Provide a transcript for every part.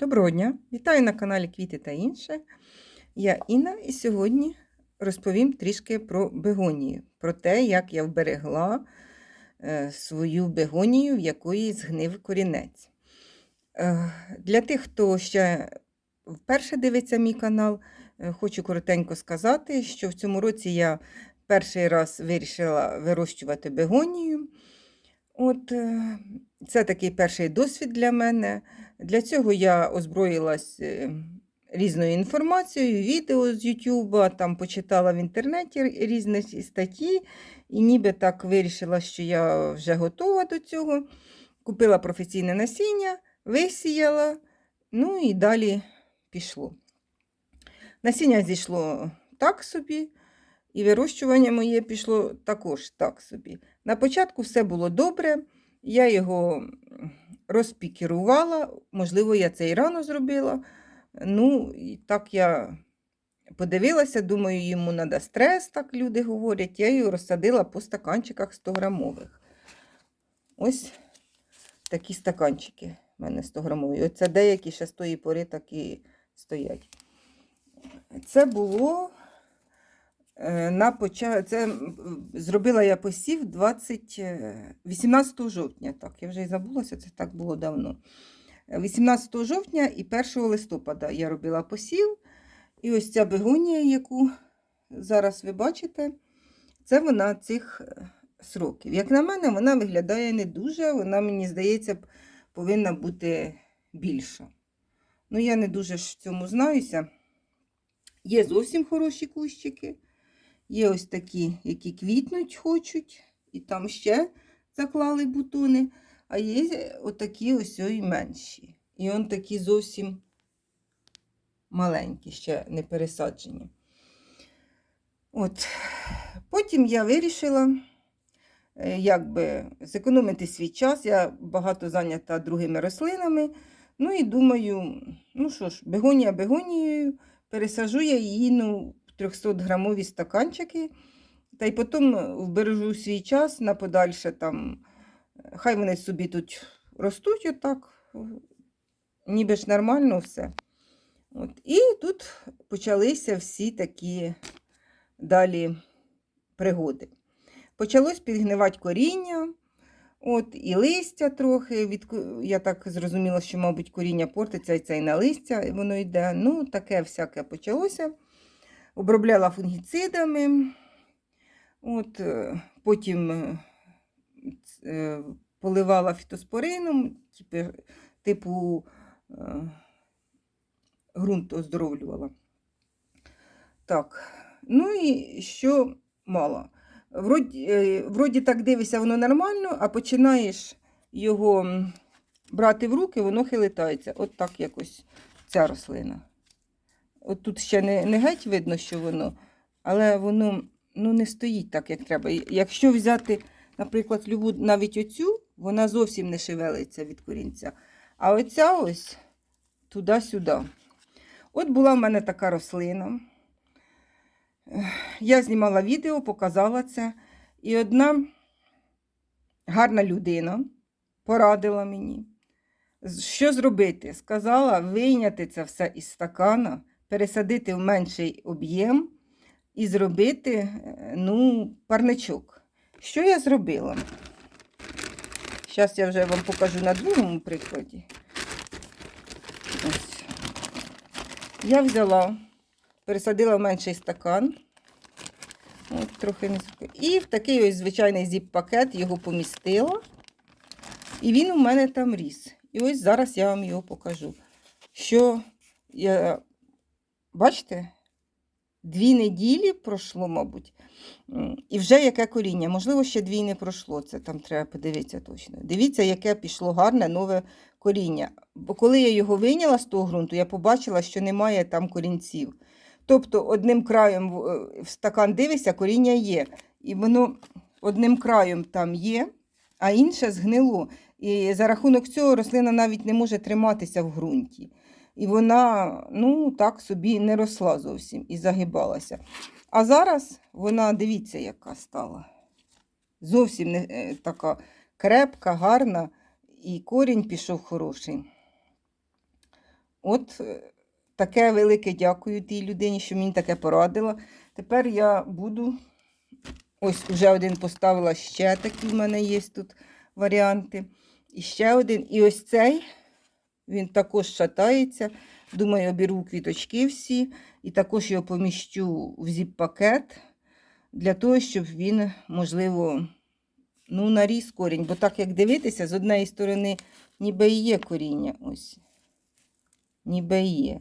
Доброго дня! Вітаю на каналі Квіти та інше. Я Інна і сьогодні розповім трішки про бегонію, про те, як я вберегла е, свою бегонію, в якої згнив корінець. Е, Для тих, хто ще вперше дивиться мій канал, е, хочу коротенько сказати, що в цьому році я перший раз вирішила вирощувати бегонію. От, це такий перший досвід для мене. Для цього я озброїлась е, різною інформацією, відео з Ютуба, там почитала в інтернеті різні статті, і ніби так вирішила, що я вже готова до цього. Купила професійне насіння, висіяла, ну і далі пішло. Насіння зійшло так собі, і вирощування моє пішло також так собі. На початку все було добре, я його розпікірувала, можливо, я це і рано зробила. Ну, і так я подивилася, думаю, йому треба стрес, так люди говорять. Я його розсадила по стаканчиках 100 грамових. Ось такі стаканчики в мене 100 грамові. Оце деякі ще з тої пори такі стоять. Це було на початку. Це зробила я посів 20, е, 18 жовтня. Так, я вже і забулася, це так було давно. Е, 18 жовтня і 1 листопада я робила посів. І ось ця бегонія, яку зараз ви бачите, це вона цих е, сроків. Як на мене, вона виглядає не дуже, вона, мені здається, повинна бути більша. Ну, я не дуже ж в цьому знаюся. Є зовсім хороші кущики. Є ось такі, які квітнуть хочуть, і там ще заклали бутони. А є отакі ось і менші. І он такі зовсім маленькі, ще не пересаджені. От. Потім я вирішила е, якби, зекономити свій час. Я багато зайнята другими рослинами. Ну і думаю, ну що ж, бегонія бегонією, пересажу я її ну, 300-грамові стаканчики. Та й потім вбережу свій час на подальше там. Хай вони собі тут ростуть отак, ніби ж нормально все. От. І тут почалися всі такі далі пригоди. Почалось підгнивати коріння, от, і листя трохи. Від, я так зрозуміла, що, мабуть, коріння портиться і це і на листя воно йде. Ну, таке всяке почалося. Обробляла фунгіцидами. От, е, потім е, е, поливала фітоспорином, типу, ґрунт оздоровлювала. Так, ну і що мало. Вроді, вроді так дивишся, воно нормально, а починаєш його брати в руки, воно хилитається. От так якось ця рослина. От тут ще не, не геть видно, що воно, але воно ну, не стоїть так, як треба. Якщо взяти, наприклад, любу, навіть оцю, вона зовсім не шевелиться від корінця. А оця ось туди-сюди. От була в мене така рослина. Я знімала відео, показала це. І одна гарна людина порадила мені, що зробити. Сказала вийняти це все із стакана, пересадити в менший об'єм і зробити е, ну, парничок. Що я зробила? Зараз я вже вам покажу на другому прикладі. Ось. Я взяла, пересадила в менший стакан. От, трохи не І в такий ось звичайний зіп-пакет його помістила. І він у мене там ріс. І ось зараз я вам його покажу. Що я, бачите, дві неділі пройшло, мабуть. І вже яке коріння. Можливо, ще дві не пройшло. Це там треба подивитися точно. Дивіться, яке пішло гарне нове коріння. Бо коли я його вийняла з того ґрунту, я побачила, що немає там корінців. Тобто одним краєм в е, стакан дивишся, коріння є. І воно одним краєм там є, а інше згнило. І за рахунок цього рослина навіть не може триматися в ґрунті. І вона ну, так собі не росла зовсім і загибалася. А зараз вона, дивіться, яка стала. Зовсім не е, така крепка, гарна, і корінь пішов хороший. От е, таке велике дякую тій людині, що мені таке порадила. Тепер я буду. Ось вже один поставила ще такі в мене є тут варіанти. І ще один. І ось цей, він також шатається. Думаю, обірву квіточки всі. І також його поміщу в зіп-пакет для того, щоб він, можливо, ну, наріс корінь. Бо так як дивитися, з однієї сторони ніби і є коріння. Ось. Ніби є.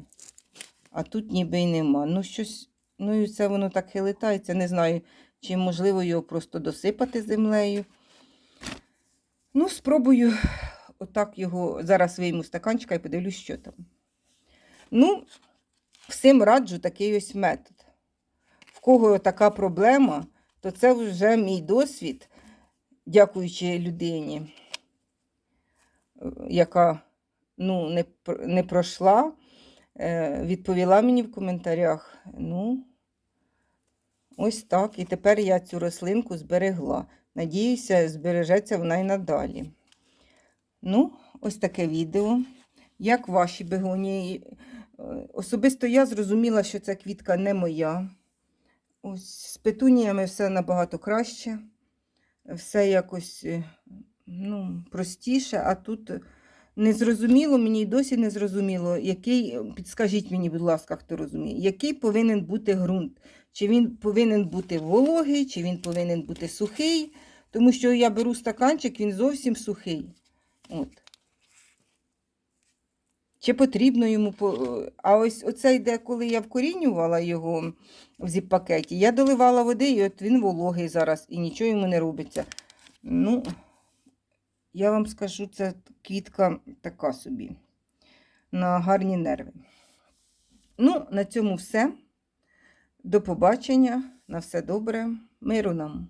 А тут ніби й нема. Ну, щось, ну і це воно так хилитається. Не знаю, чи можливо його просто досипати землею. Ну, спробую отак його зараз вийму стаканчика і подивлюсь, що там. Ну, всім раджу такий ось метод. В кого така проблема, то це вже мій досвід, дякуючи людині, е, яка ну, не, не пройшла, е, відповіла мені в коментарях. Ну, ось так. І тепер я цю рослинку зберегла. Надіюся, збережеться вона й надалі. Ну, ось таке відео. Як ваші бегонії? Е, Особисто я зрозуміла, що ця квітка не моя. Ось з петуніями все набагато краще. Все якось е, ну, простіше, а тут не зрозуміло, мені досі не зрозуміло, який, підскажіть мені, будь ласка, хто розуміє, який повинен бути ґрунт. Чи він повинен бути вологий, чи він повинен бути сухий. Тому що я беру стаканчик, він зовсім сухий. От. Чи потрібно йому. А ось оцей, де коли я вкорінювала його в зіп-пакеті, я доливала води, і от він вологий зараз, і нічого йому не робиться. Ну, я вам скажу, це квітка така собі. На гарні нерви. Ну, на цьому все. До побачення. На все добре. Миру нам.